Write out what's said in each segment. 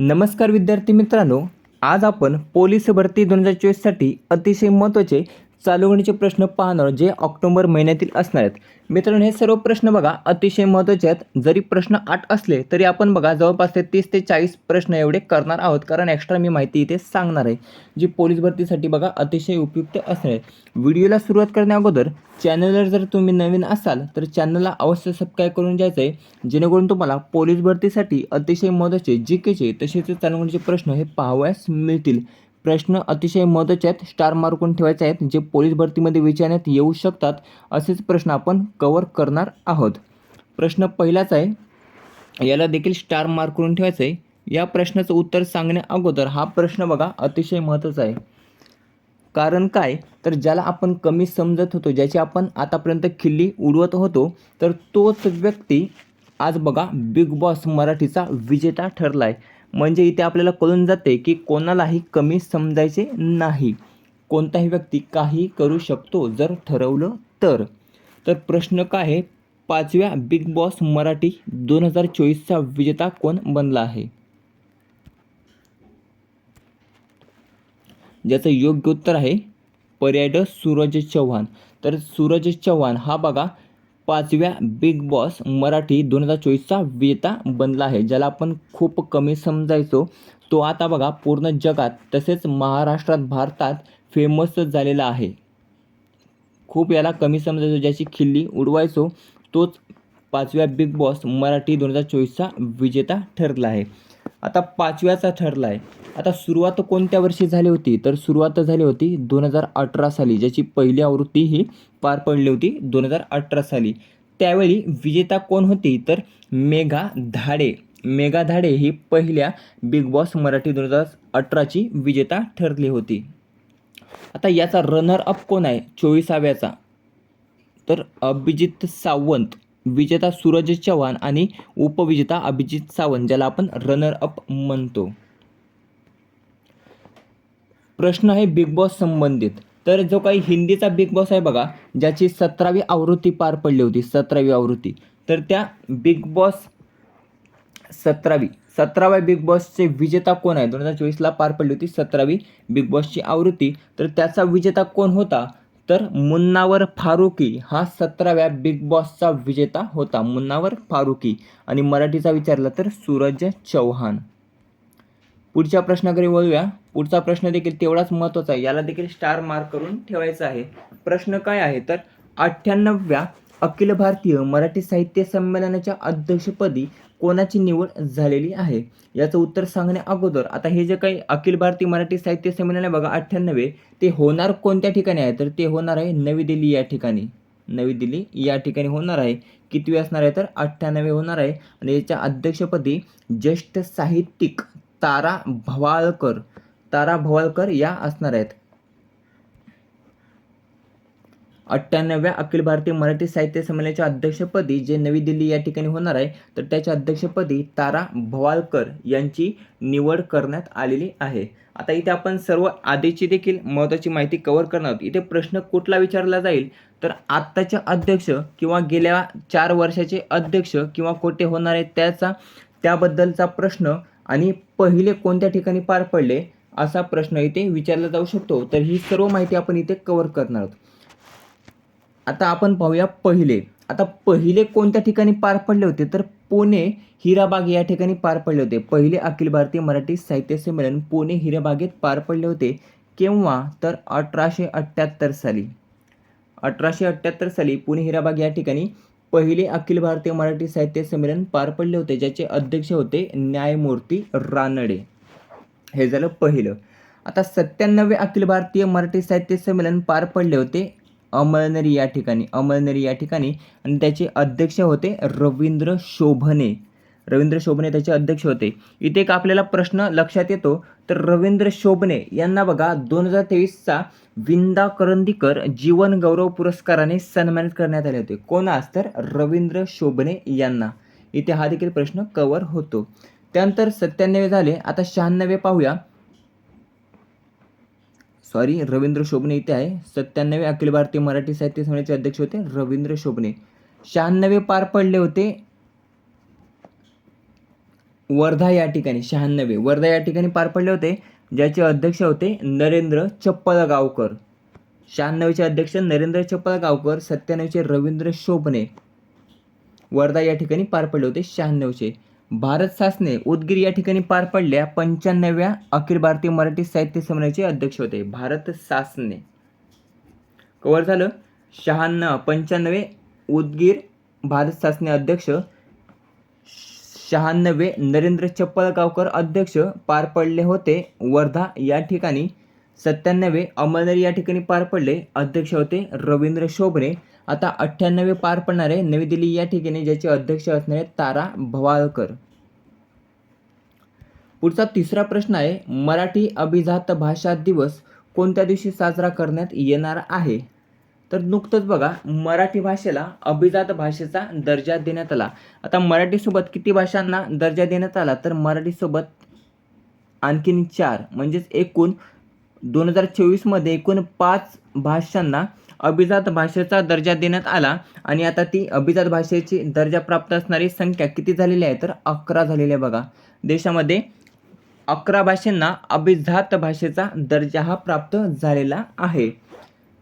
नमस्कार विद्यार्थी मित्रांनो आज आपण पोलीस भरती दोन हजार चोवीससाठी अतिशय महत्त्वाचे चालू होण्याचे प्रश्न पाहणार जे ऑक्टोबर महिन्यातील असणार आहेत. मित्रांनो हे सर्व प्रश्न बघा अतिशय महत्त्वाचे आहेत. जरी प्रश्न आठ असले तरी आपण बघा जवळपास ते तीस ते चाळीस प्रश्न एवढे करणार आहोत कारण एक्स्ट्रा मी माहिती इथे सांगणार आहे जी पोलीस भरतीसाठी बघा अतिशय उपयुक्त असणार आहे. व्हिडिओला सुरुवात करण्या अगोदर चॅनलवर जर तुम्ही नवीन असाल तर चॅनलला अवश्य सबस्क्राईब करून जायचं आहे जेणेकरून तुम्हाला पोलीस भरतीसाठी अतिशय महत्त्वाचे जी केचे तसेच चालवण्याचे प्रश्न हे पाहावयास मिळतील. प्रश्न अतिशय महत्त्वाचे आहेत स्टार मार्कून ठेवायचे आहेत जे पोलीस भरतीमध्ये विचारण्यात येऊ शकतात असेच प्रश्न आपण कवर करणार आहोत. प्रश्न पहिलाच आहे याला देखील स्टार मार्क करून ठेवायचं आहे. या प्रश्नाचं उत्तर सांगण्या अगोदर हा प्रश्न बघा अतिशय महत्त्वाचा आहे. कारण काय? तर ज्याला आपण कमी समजत होतो ज्याची आपण आतापर्यंत खिल्ली उडवत होतो तर तोच व्यक्ती आज बघा बिग बॉस मराठीचा विजेता ठरला आहे म्हणजे इथे आपल्याला कळून जाते की कोणालाही कमी समजायचे नाही. कोणताही व्यक्ती काही करू शकतो जर ठरवलं तर. तर प्रश्न काय आहे? पाचव्या बिग बॉस मराठी दोन हजार चोवीसचा विजेता कोण बनला आहे? ज्याचं योग्य उत्तर आहे पर्याय सूरज चव्हाण. तर सूरज चव्हाण हा बघा पाचव्या बिग बॉस मराठी दोन हजार चोवीसचा विजेता बनला आहे ज्याला आपण खूप कमी समजायचो. तो आता बघा पूर्ण जगात तसेच महाराष्ट्रात भारतात फेमस झालेला आहे. खूप याला कमी समजायचो ज्याची खिल्ली उडवायचो. तोच पाचव्या बिग बॉस मराठी दोन हजार चोवीसचा विजेता ठरला आहे. आता पाचव्याचा ठरला आहे आता सुरुवात कोणत्या वर्षी झाली होती? तर सुरुवात झाली होती दोन हजार अठरा साली ज्याची पहिली आवृत्ती ही पार पडली होती दोन हजार अठरा साली. त्यावेळी विजेता कोण होती? तर मेघा धाडे. मेघा धाडे ही पहिल्या बिग बॉस मराठी दोन हजार अठराची विजेता ठरली होती. आता याचा रनर अप कोण आहे? चोवीसाव्याचा. तर अभिजित सावंत. विजेता सूरज चव्हाण आणि उपविजेता अभिजित सावंत ज्याला आपण रनर अप म्हणतो. प्रश्न आहे बिग बॉस संबंधित. तर जो काही हिंदीचा बिग बॉस आहे बघा ज्याची सतरावी आवृत्ती पार पडली होती सतरावी आवृत्ती. तर त्या बिग बॉस सतरावी सतराव्या बिग बॉसचे विजेता कोण आहे? दोन हजार चोवीसला पार पडली होती सतरावी बिग बॉसची आवृत्ती. तर त्याचा विजेता कोण होता? तर मुन्नावर फारुकी हा सतराव्या बिग बॉसचा विजेता होता. मुन्नावर फारुकी. आणि मराठीचा विचारला तर सूरज चौहान. पुढच्या प्रश्नाकडे वळूया. पुढचा प्रश्न देखील तेवढाच महत्त्वाचा आहे. याला देखील स्टार मार्क करून ठेवायचा आहे. प्रश्न काय आहे? तर अठ्ठ्याण्णव्या अखिल भारतीय मराठी साहित्य संमेलनाच्या अध्यक्षपदी कोणाची निवड झालेली आहे? याचं उत्तर सांगण्या अगोदर आता हे जे काही अखिल भारतीय मराठी साहित्य संमेलन आहे बघा अठ्ठ्याण्णवे ते होणार कोणत्या ठिकाणी आहे? तर ते होणार आहे नवी दिल्ली या ठिकाणी. नवी दिल्ली या ठिकाणी होणार आहे. किती असणार आहे? तर अठ्ठ्याण्णवे होणार आहे. आणि याच्या अध्यक्षपदी ज्येष्ठ साहित्यिक तारा भवाळकर तारा भवाळकर या असणार आहेत. अठ्ठ्याण्णव्या अखिल भारतीय मराठी साहित्य संमेलनाच्या अध्यक्षपदी जे नवी दिल्ली या ठिकाणी होणार आहे तर त्याच्या अध्यक्षपदी तारा भवाळकर यांची निवड करण्यात आलेली आहे. आता इथे आपण सर्व आधीची देखील महत्त्वाची माहिती कव्हर करणार आहोत. इथे प्रश्न कुठला विचारला जाईल तर आत्ताचे अध्यक्ष किंवा गेल्या चार वर्षाचे अध्यक्ष किंवा कोठे होणार आहे त्याचा त्याबद्दलचा प्रश्न आणि पहिले कोणत्या ठिकाणी पार पडले असा प्रश्न इथे विचारला जाऊ शकतो. तर ही सर्व माहिती आपण इथे कव्हर करणार आहोत. आता आपण पाहूया पहिले. आता पहिले कोणत्या ठिकाणी पार पडले होते? तर पुणे हिराबाग या ठिकाणी पार पडले होते. पहिले अखिल भारतीय मराठी साहित्य संमेलन पुणे हिराबागेत पार पडले होते. केव्हा? तर अठराशे अठ्ठ्याहत्तर साली. अठराशे अठ्ठ्याहत्तर साली पुणे हिराबाग या ठिकाणी पहिले अखिल भारतीय मराठी साहित्य संमेलन पार पडले होते ज्याचे अध्यक्ष होते न्यायमूर्ती रानडे. हे झालं पहिलं. आता सत्त्याण्णवे अखिल भारतीय मराठी साहित्य संमेलन पार पडले होते. अमळनेरी या ठिकाणी अमळनेरी या ठिकाणी. आणि त्याचे अध्यक्ष होते रवींद्र शोभने. रवींद्र शोभने त्याचे अध्यक्ष होते. इथे एक आपल्याला प्रश्न लक्षात येतो. तर रवींद्र शोभने यांना बघा दोन हजार तेवीसचा विंदा करंदीकर जीवन गौरव पुरस्काराने सन्मानित करण्यात आले होते. कोणास तर रवींद्र शोभने यांना. इथे हा देखील प्रश्न कवर होतो. त्यानंतर सत्त्याण्णवे झाले. आता शहाण्णवे पाहूया. सॉरी रवींद्र शोभने इथे आहे. सत्त्याण्णवे अखिल भारतीय मराठी साहित्य समितीचे अध्यक्ष होते रवींद्र शोभने शहाण्णवे पार पडले होते वर्धा या ठिकाणी शहाण्णवे. वर्धा या ठिकाणी पार पडले होते ज्याचे अध्यक्ष होते नरेंद्र चप्पलगावकर. शहाण्णवचे अध्यक्ष नरेंद्र चप्पलगावकर सत्त्याण्णवचे रवींद्र शोभणे. वर्धा या ठिकाणी पार पडले होते शहाण्णवचे. भारत सासने उदगीर या ठिकाणी पार पडल्या पंच्याण्णव्या अखिल भारतीय मराठी साहित्य संमेलनाचे अध्यक्ष होते. भारत सासने कवर झालं? शहाण्णव पंच्याण्णवे उदगीर भारत सासने अध्यक्ष शहाण्णवे नरेंद्र चप्पलगावकर अध्यक्ष पार पडले होते. वर्धा या ठिकाणी सत्त्याण्णवे अमळनेर या ठिकाणी पार पडले. अध्यक्ष होते रवींद्र शोभणे. आता अठ्ठ्याण्णवे पार पडणारे नवी दिल्ली या ठिकाणी ज्याचे अध्यक्ष असणार तारा भवाळकर पुढचा तिसरा प्रश्न आहे मराठी अभिजात भाषा दिवस कोणत्या दिवशी साजरा करण्यात येणार आहे? तर नुकतंच बघा मराठी भाषेला अभिजात भाषेचा दर्जा देण्यात आला. आता मराठीसोबत किती भाषांना दर्जा देण्यात आला? तर मराठीसोबत आणखीन चार म्हणजेच एकूण दोन हजार चोवीसमध्ये एकूण पाच भाषांना अभिजात भाषेचा दर्जा देण्यात आला आणि आता ती अभिजात भाषेची दर्जा प्राप्त असणारी संख्या किती झालेली आहे? तर अकरा झालेली आहे बघा. देशामध्ये अकरा भाषांना अभिजात भाषेचा दर्जा हा प्राप्त झालेला आहे.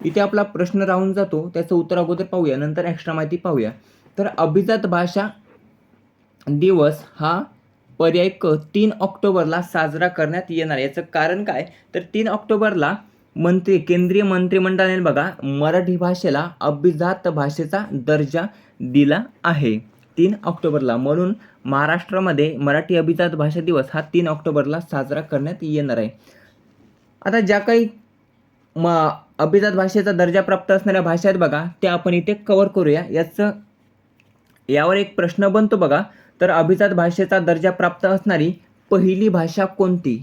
इथे आपला प्रश्न राहून जातो. त्याचं उत्तर अगोदर पाहूया नंतर एक्स्ट्रा माहिती पाहूया. तर अभिजात भाषा दिवस हा पर्याय क तीन ऑक्टोबरला साजरा करण्यात येणार याचं कारण काय? तर तीन ऑक्टोबरला मंत्री केंद्रीय मंत्रिमंडळाने बघा मराठी भाषेला अभिजात भाषेचा दर्जा दिला आहे. तीन ऑक्टोबरला म्हणून महाराष्ट्रामध्ये मराठी अभिजात भाषा दिवस हा तीन ऑक्टोबरला साजरा करण्यात येणार आहे. आता ज्या काही म अभिजात भाषेचा दर्जा प्राप्त असणाऱ्या भाषा आहेत बघा त्या आपण इथे कवर करूया. याचं यावर एक प्रश्न बनतो बघा तर अभिजात भाषेचा दर्जा प्राप्त असणारी पहिली भाषा कोणती?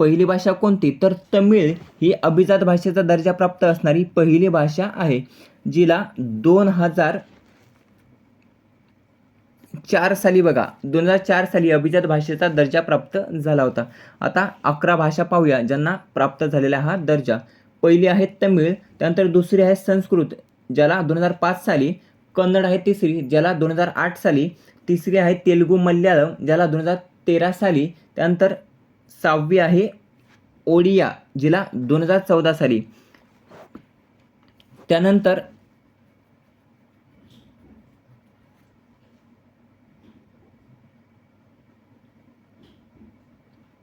पहिली भाषा कोणती? तर तमिळ ही अभिजात भाषेचा दर्जा प्राप्त असणारी पहिली भाषा आहे जिला दोन हजार चार साली बघा दोन हजार चार साली अभिजात भाषेचा दर्जा प्राप्त झाला होता. आता अकरा भाषा पाहूया ज्यांना प्राप्त झालेला हा दर्जा. पहिली आहे तमिळ त्यानंतर दुसरी आहे संस्कृत ज्याला दोन हजार पाच साली कन्नड आहे तिसरी ज्याला दोन हजार आठ साली तिसरी आहे तेलुगू मल्याळम ज्याला दोन हजार तेरा साली त्यानंतर सहावी आहे ओडिया जिला दोन हजार चौदा साली. त्यानंतर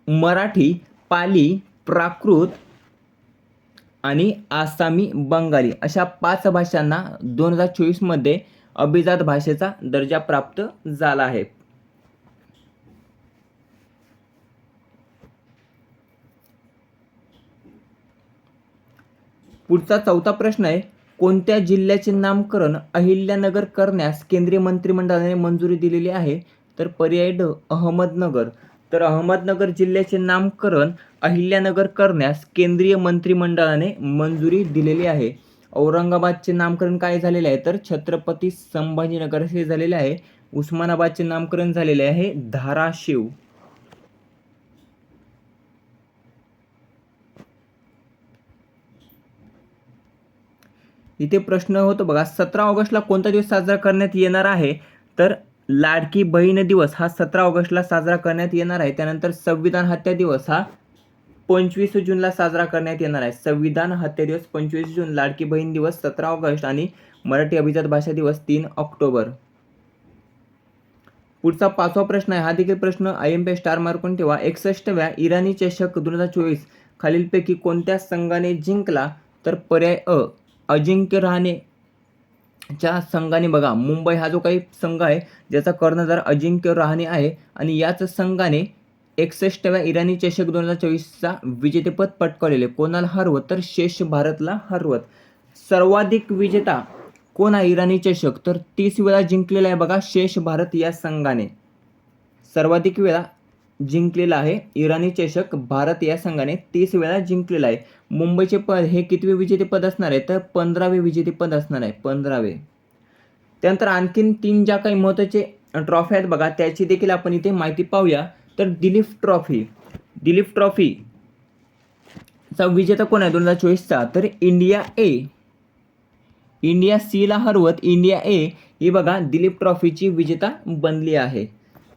मराठी पाली प्राकृत आणि आसामी बंगाली अशा पाच भाषांना दोन हजार चोवीसमध्ये अभिजात भाषेचा दर्जा प्राप्त झाला आहे. पुढचा चौथा प्रश्न आहे कोणत्या जिल्ह्याचे नामकरण अहिल्यानगर करण्यास केंद्रीय मंत्रिमंडळाने मंजुरी दिलेली आहे? तर पर्याय ड अहमदनगर. तर अहमदनगर जिल्ह्याचे नामकरण अहिल्यानगर करण्यास केंद्रीय मंत्रिमंडळाने मंजुरी दिलेली आहे. औरंगाबादचे नामकरण काय झालेले आहे? तर छत्रपती संभाजीनगर असे झालेले आहे. उस्मानाबादचे नामकरण झालेले आहे धाराशिव. इथे प्रश्न होतो बघा सतरा ऑगस्टला कोणता दिवस साजरा करण्यात येणार आहे? तर लाडकी बहीण दिवस हा सतरा ऑगस्टला साजरा करण्यात येणार आहे. त्यानंतर संविधान हत्या दिवस हा पंचवीस जूनला साजरा करण्यात येणार आहे. संविधान हत्या दिवस पंचवीस जून लाडकी बहीण दिवस सतरा ऑगस्ट आणि मराठी अभिजात भाषा दिवस तीन ऑक्टोबर. पुढचा पाचवा प्रश्न आहे. हा देखील प्रश्न आय एम पी स्टार मार्कून ठेवा. एकसष्टव्या इराणी चषक दोन हजार चोवीस खालीलपैकी कोणत्या संघाने जिंकला? तर पर्याय अ अजिंक्य रहाणे च्या संघाने बघा मुंबई हा जो काही संघ आहे ज्याचा कर्णधार अजिंक्य रहाणे आहे आणि याच संघाने एकसष्टव्या इराणी चषक दोन हजार चोवीसचा विजेतेपद पटकावलेले कोणाला हरवत? तर शेष भारतला हरवत. सर्वाधिक विजेता कोण आहे इराणी चषक? तर तीस वेळा जिंकलेला आहे बघा शेष भारत या संघाने. सर्वाधिक वेळा जिंकलेला आहे. इराणी चषक भारत या संघाने तीस वेळा जिंकलेला आहे. मुंबईचे पद हे कितवे विजेतेपद असणार आहे? तर पंधरावे विजेतेपद असणार आहे. पंधरावे. त्यानंतर आणखीन तीन ज्या काही महत्त्वाचे ट्रॉफी आहेत बघा त्याची देखील आपण इथे माहिती पाहूया. तर दिलीप ट्रॉफी दिलीप ट्रॉफी चा विजेता कोण आहे? दोन हजार चोवीसचा. तर इंडिया ए. इंडिया सीला हरवत इंडिया ए. ही बघा दिलीप ट्रॉफीची विजेता बनली आहे.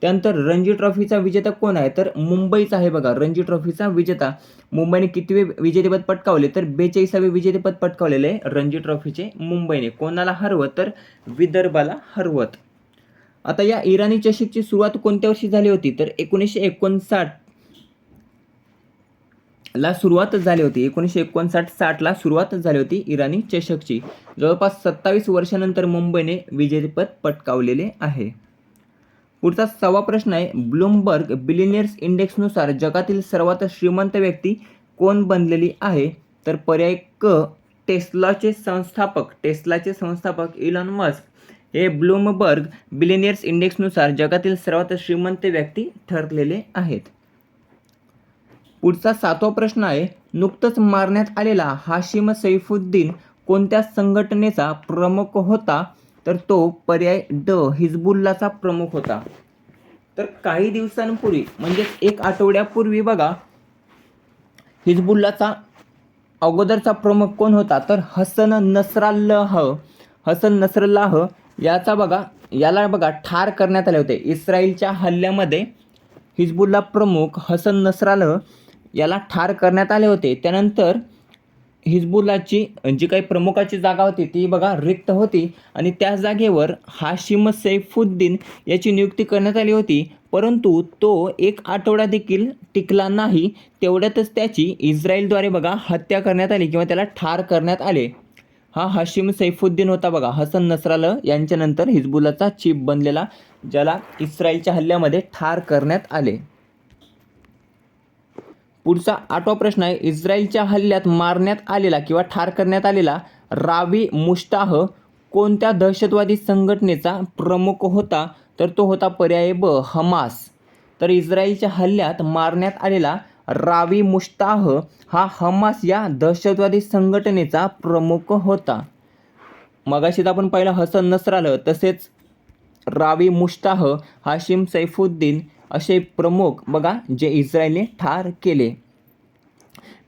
त्यानंतर रणजी ट्रॉफीचा विजेता कोण आहे? तर मुंबईचा आहे बघा रणजी ट्रॉफीचा विजेता. मुंबईने कितवे विजेतेपद पटकावले? तर बेचाळीसावे विजेतेपद पटकावलेले आहे रणजी ट्रॉफीचे मुंबईने. कोणाला हरवत? तर विदर्भाला हरवत. आता या इराणी चषकची सुरुवात कोणत्या वर्षी झाली होती? तर एकोणीसशे एकोणसाठ ला सुरुवात झाली होती. एकोणीसशे एकोणसाठ साठला सुरुवात झाली होती इराणी चषकची. जवळपास सत्तावीस वर्षानंतर मुंबईने विजेतेपद पटकावलेले आहे. पुढचा सहावा प्रश्न आहे ब्लूमबर्ग बिलिनियर्स इंडेक्सनुसार जगातील सर्वात श्रीमंत व्यक्ती कोण बनलेली आहे? तर पर्याय क टेस्लाचे संस्थापक टेस्लाचे संस्थापक इलॉन मस्क हे ब्लूमबर्ग बिलिनियर्स इंडेक्सनुसार जगातील सर्वात श्रीमंत व्यक्ती ठरलेले आहेत. पुढचा सातवा प्रश्न आहे नुकतंच मारण्यात आलेला हाशिम सैफुद्दीन कोणत्या संघटनेचा प्रमुख होता? तर तो पर्याय ड हिजबुल्लाचा प्रमुख होता. तर काही दिवसांपूर्वी म्हणजेच एक आठवड्यापूर्वी बघा हिजबुल्लाचा अगोदरचा प्रमुख कोण होता? तर हसन नसराल्लाह हसन नसरल्लाह याचा बघा याला बघा ठार करण्यात आले होते. इस्रायलच्या हल्ल्यामध्ये हिजबुल्ला प्रमुख हसन नसराल्लाह याला ठार करण्यात आले होते. त्यानंतर हिजबुलाची जी काही प्रमुखाची जागा होती ती बघा रिक्त होती. आणि त्या जागेवर हाशिम सैफुद्दीन याची नियुक्ती करण्यात आली होती. परंतु तो एक आठवडा देखील टिकला नाही. तेवढ्यातच त्याची इस्रायलद्वारे बघा हत्या करण्यात आली किंवा त्याला ठार करण्यात आले. हा हाशिम सैफुद्दीन होता बघा. हसन नसराल यांच्यानंतर हिजबुलाचा चीफ बनलेला ज्याला इस्रायलच्या हल्ल्यामध्ये ठार करण्यात आले. पुढचा आठवा प्रश्न आहे इस्रायलच्या हल्ल्यात मारण्यात आलेला किंवा ठार करण्यात आलेला रावी मुश्ताह कोणत्या दहशतवादी संघटनेचा प्रमुख होता? तर तो होता पर्याय ब हमास. तर इस्रायलच्या हल्ल्यात मारण्यात आलेला रावी मुश्ताह हा हमास या दहशतवादी संघटनेचा प्रमुख होता. मगाशीत आपण पाहिलं हसन नसराल तसेच रावी मुश्ताह हाशिम सैफुद्दीन असे प्रमुख बघा जे इस्रायलने ठार केले.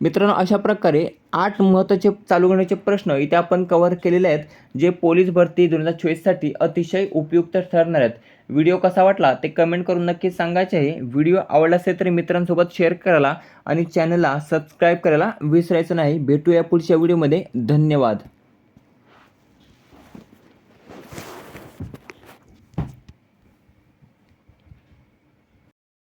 मित्रांनो अशा प्रकारे आठ महत्त्वाचे चालू करण्याचे प्रश्न इथे आपण कव्हर केलेले आहेत जे पोलीस भरती दोन हजार चोवीससाठी अतिशय उपयुक्त ठरणार आहेत. व्हिडिओ कसा वाटला ते कमेंट करून नक्की सांगायचे आहे. व्हिडिओ आवडला असेल तर मित्रांसोबत शेअर करायला आणि चॅनलला सबस्क्राईब करायला विसरायचं नाही. भेटूया पुढच्या व्हिडिओमध्ये धन्यवाद.